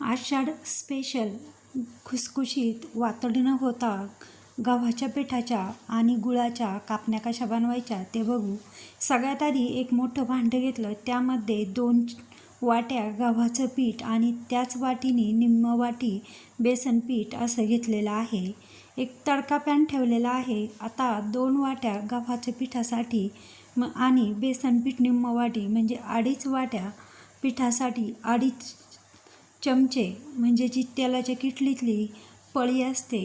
आषाढ special खुसखुशीत वातड न होता. गव्हाच्या पिठाच्या आणि गुळाच्या कापण्या कशा बनवायच्या ते बघू. सगळ्यात आधी एक मोठं भांडं घेतलं. त्यामध्ये दोन वाट्या गव्हाचं पीठ आणि त्याच वाटीने निम्म वाटी बेसन पीठ असं घेतलेलं आहे. एक तडका पॅन ठेवलेला आहे. आता दोन वाट्या गव्हाच्या पिठासाठी म आणि बेसन पीठ निम्म वाटी म्हणजे अडीच वाट्या पिठासाठी अडीच चमचे म्हणजे जी तेलाच्या किटलीतली पळी असते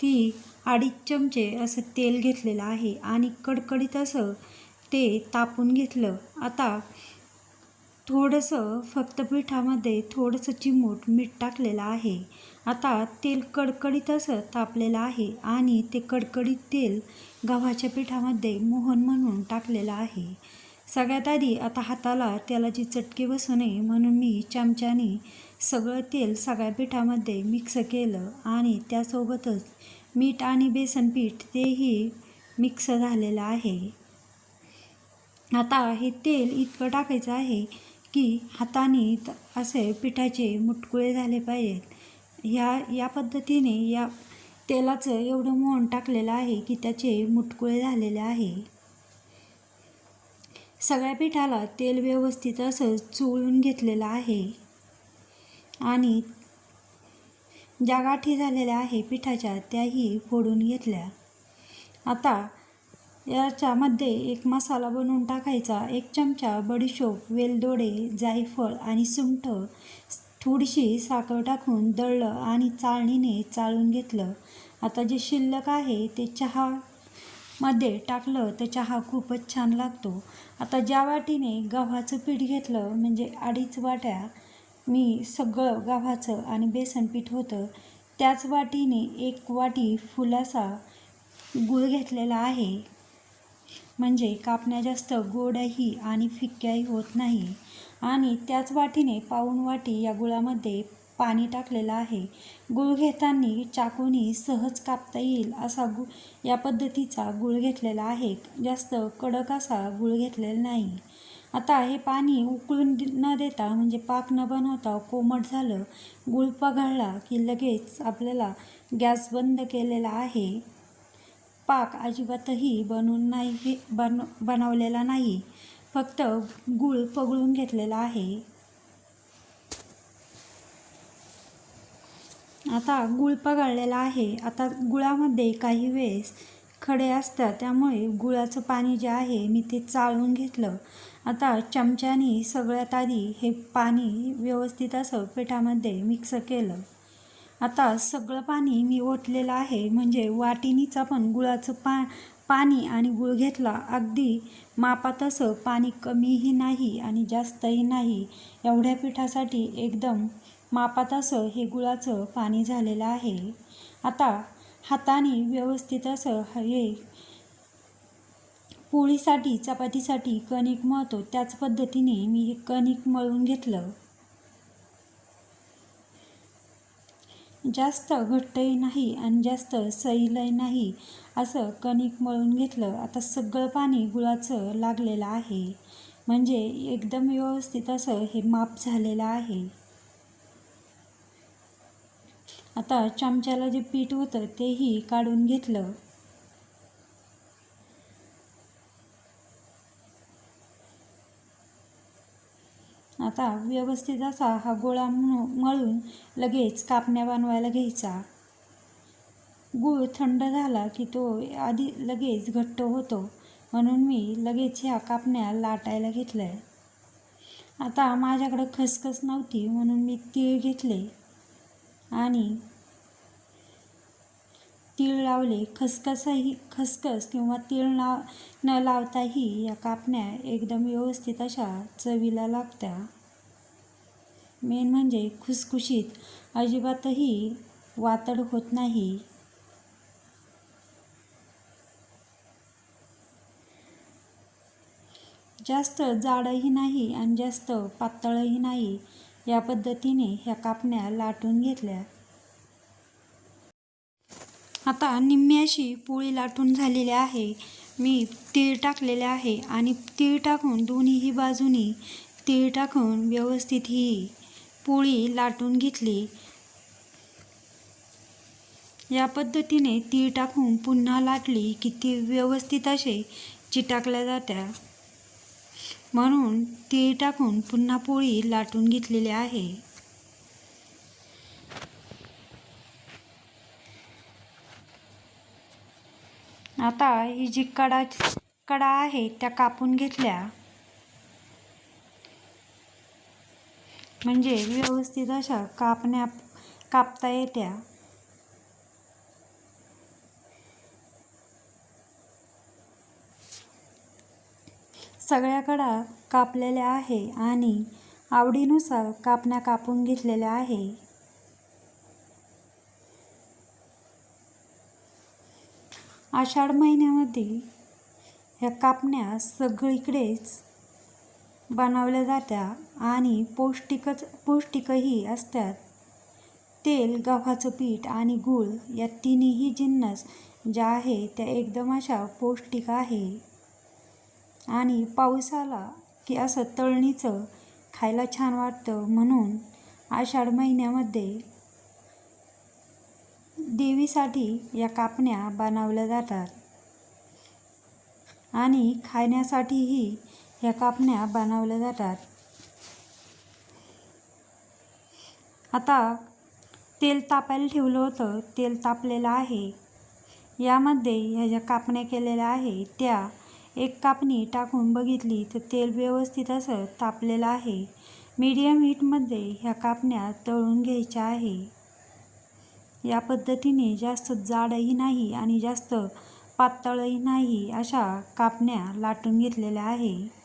ती अडीच चमचे असं तेल घेतलेलं आहे आणि कडकडीत असं ते तापून घेतलं. आता थोडंसं फक्त पिठामध्ये थोडंसं चिमूट मीठ टाकलेलं आहे. आता तेल कडकडीत असं तापलेलं आहे आणि ते कडकडीत तेल गव्हाच्या पिठामध्ये मोहन म्हणून टाकलेलं आहे. सगळ्यात आधी आता हाताला तेलाची चटकी बसू नये म्हणून मी चमच्याने सगळं तेल सगळ्या पिठामध्ये मिक्स केलं आणि त्यासोबतच मीठ आणि बेसन पीठ तेही मिक्स झालेलं आहे. आता हे तेल इतकं टाकायचं आहे की हाताने त- असे पिठाचे मुटकुळे झाले पाहिजेत. ह्या या पद्धतीने या तेलाचं एवढं मोहन टाकलेलं आहे की त्याचे मुटकुळे झालेले आहे. सगळ्या पिठाला तेल व्यवस्थित असं चोळून घेतलेलं आहे. आणि ज्या गाठी झालेल्या आहे पिठाच्या त्याही फोडून घेतल्या. आता याच्यामध्ये एक मसाला बनवून टाकायचा. एक चमचा बडीशोप वेलदोडे जायफळ आणि सुंठ थोडीशी साखर टाकून दळलं आणि चाळणीने चाळून घेतलं. आता जे शिल्लक आहे ते चहा मध्ये टाकलं तर चहा खूपच छान लागतो. आता ज्या वाटीने गव्हाचं पीठ घेतलं म्हणजे अडीच वाट्या मी सगळं गव्हाचं आणि बेसन पीठ होतं त्याच वाटीने एक वाटी फुलासा गूळ घेतलेला आहे. म्हणजे कापण्या जास्त गोडही आणि फिक्क्याही होत नाही. आणि त्याच वाटीने पाऊण वाटी या गुळामध्ये पाणी टाकलेलं आहे. गुळ घेताना चाकूनी सहज कापता येईल असा गु या पद्धतीचा गुळ घेतलेला आहे. जास्त कडक असा गुळ घेतलेला नाही. आता हे पाणी उकळून न देता म्हणजे पाक न बनवता कोमट झालं गुळ पघळला की लगेच आपल्याला गॅस बंद केलेला आहे. पाक अजिबातही बनवून नाही बन बनवलेला नाही. फक्त गूळ पगळून घेतलेला आहे. आता गुळ पगाळलेला आहे. आता गुळामध्ये काही वेळेस खडे असतात त्यामुळे गुळाचं पाणी जे आहे मी ते चाळून घेतलं. आता चमच्याने सगळ्यात आधी हे पाणी व्यवस्थित असं पिठामध्ये मिक्स केलं. आता सगळं पाणी मी ओतलेलं आहे म्हणजे वाटीनीचा पण गुळाचं पा पाणी आणि गुळ घेतला अगदी मापात असं पाणी कमीही नाही आणि जास्तही नाही. एवढ्या पिठासाठी एकदम मापात असं हे गुळाचं पाणी झालेलं आहे. आता हाताने व्यवस्थित असं हे पोळीसाठी चपातीसाठी कणिक मळतो. त्याच पद्धतीने मी हे कणिक मळून घेतलं. जास्त घट्टही नाही आणि जास्त सैलही नाही असं कणिक मळून घेतलं. आता सगळं पाणी गुळाचं लागलेलं आहे. म्हणजे एकदम व्यवस्थित असं हे माप झालेलं आहे. आता चमच्याला जे पीठ होतं तेही काढून घेतलं. आता व्यवस्थित असा हा गोळा म- मळून लगेच कापण्या बनवायला घ्यायचा. गूळ थंड झाला की तो आधी लगेच घट्ट होतो. म्हणून मी लगेच ह्या कापण्या लाटायला घेतल्या. आता माझ्याकडं खसखस नव्हती म्हणून मी तीळ घेतले. आणि तीळ लावले. खसखसही खसखस किंवा तीळ लाव न लावताही या कापण्या एकदम व्यवस्थित अशा चवीला लागत्या. मेन म्हणजे खुसखुशीत. अजिबातही वातड होत नाही. जास्त जाडही नाही आणि जास्त पातळही नाही. या पद्धतीने ह्या कापण्या लाटून घेतल्या. आता निम्मी अशी पोळी लाटून झालेली आहे. मी तीळ टाकलेले आहे आणि तीळ टाकून दोन्हीही बाजूनी तीळ टाकून व्यवस्थित ही पोळी लाटून घेतली. या पद्धतीने तीळ टाकून पुन्हा लाटली की ती व्यवस्थित असे चिटाकल्या जात्या. म्हणून तीळ टाकून पुन्हा पोळी लाटून घेतलेली आहे. आता ही जी कडा कडा आहे त्या कापून घेतल्या. म्हणजे व्यवस्थित अशा कापण्या कापता येत्या. सगळ्या कडा कापलेल्या आहे आणि आवडीनुसार कापण्या कापून घेतलेल्या आहे. आषाढ महिन्यामध्ये ह्या कापण्या सगळीकडेच बनवल्या जात्या आणि पौष्टिकच पौष्टिकही असतात तेल गव्हाचं पीठ आणि गूळ या तिन्ही जिन्नस ज्या आहे त्या एकदम अशा पौष्टिक आहे. आणि पाऊस आला की असं तळणीचं खायला छान वाटतं म्हणून आषाढ महिन्यामध्ये देवीसाठी या कापण्या बनवल्या जातात. आणि खाण्यासाठीही या कापण्या बनवल्या जातात. आता तेल तापायला ठेवलं होतं. तेल तापलेलं आहे. यामध्ये ह्या ज्या कापण्या केलेल्या आहे त्या एक कापणी टाकून बघितली तर तेल व्यवस्थित असं तापलेलं आहे. मीडियम हीटमध्ये ह्या कापण्या तळून घ्यायच्या आहे. या पद्धतीने जास्त जाडही नाही आणि जास्त पातळही नाही अशा कापण्या लाटून घेतलेल्या आहे.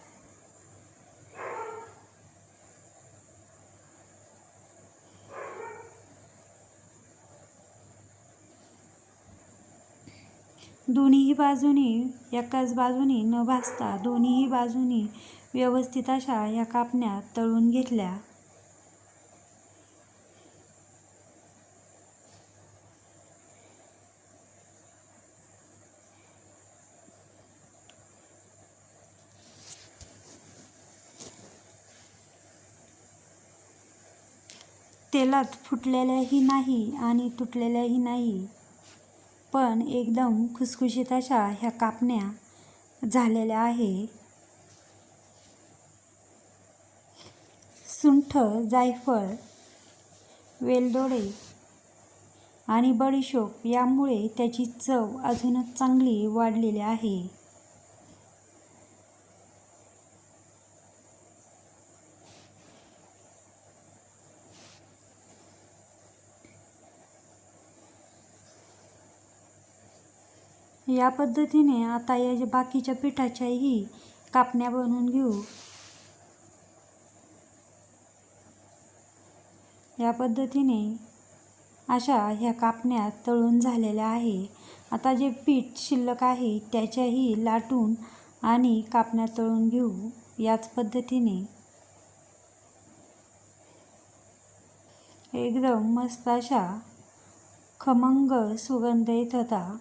दोन्हीही बाजूनी एकाच बाजूनी न भाजता दोन्हीही बाजूनी व्यवस्थित अशा या कापण्या तळून घेतल्या. तेलात फुटलेल्याही नाही आणि तुटलेल्याही नाही. पण एकदम खुसखुशीत अशा ह्या कापण्या झालेल्या आहे. सुंठ जायफळ वेलदोडे आणि बडीशोप यामुळे त्याची चव अजूनच चांगली वाढलेली आहे. या पद्धतीने आता या जे बाकीच्या पिठाच्याही कापण्या बनवून घेऊ. या पद्धतीने अशा ह्या कापण्या तळून झालेल्या आहे. आता जे पीठ शिल्लक आहे त्याच्याही लाटून आणि कापण्या तळून घेऊ. याच पद्धतीने एकदम मस्त अशा खमंग सुगंध येत होता.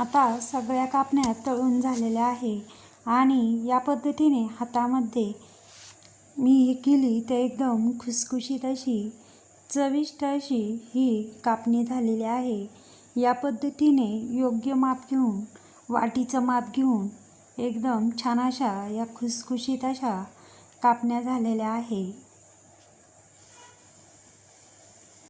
आता सगळ्या कापण्या तळून झालेल्या आहे आणि या पद्धतीने हातामध्ये मी हे केली तर एकदम खुसखुशीत अशी चविष्ट अशी ही कापणी झालेली आहे. या पद्धतीने योग्य माप घेऊन वाटीचं माप घेऊन एकदम छान अशा या खुसखुशीत अशा कापण्या झालेल्या आहे.